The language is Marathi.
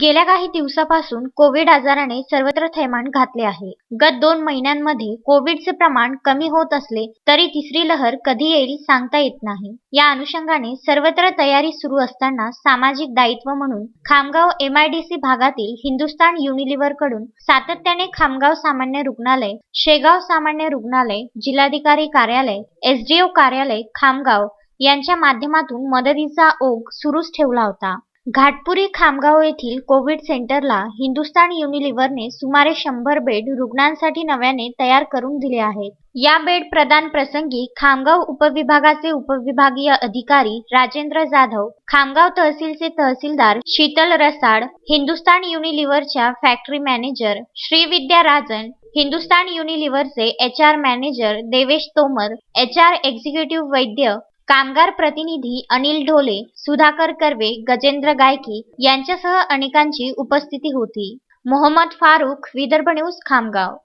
गेल्या काही दिवसापासून कोविड आजाराने सर्वत्र थैमान घातले आहे. गत दोन महिन्यांमध्ये कोविडचे प्रमाण कमी होत असले तरी तिसरी लहर कधी येईल सांगता येत नाही. या अनुषंगाने सर्वत्र तयारी सुरू असताना सामाजिक दायित्व म्हणून खामगाव एमआयडीसी भागातील हिंदुस्तान युनिलिव्हरकडून सातत्याने खामगाव सामान्य रुग्णालय शेगाव सामान्य रुग्णालय जिल्हाधिकारी कार्यालय एसडीओ कार्यालय खामगाव यांच्या माध्यमातून मदतीचा ओघ सुरूच ठेवला होता. घाटपुरी खामगाव येथील कोविड सेंटरला हिंदुस्तान युनिलिव्हरने सुमारे शंभर बेड रुग्णांसाठी नव्याने तयार करून दिले आहेत. या बेड प्रदान प्रसंगी खामगाव उपविभागाचे उपविभागीय अधिकारी राजेंद्र जाधव खामगाव तहसीलचे तहसीलदार शीतल रसाड हिंदुस्तान युनिलिव्हरच्या factory manager Shrividya Rajan Hindustan युनिलिव्हरचे H R manager Devesh Tomar H R executive Vaidya कामगार प्रतिनिधी अनिल ढोले सुधाकर कर्वे गजेंद्र गायकी यांच्यासह अनेकांची उपस्थिती होती. मोहम्मद फारुख विदर्भ न्यूज खामगाव.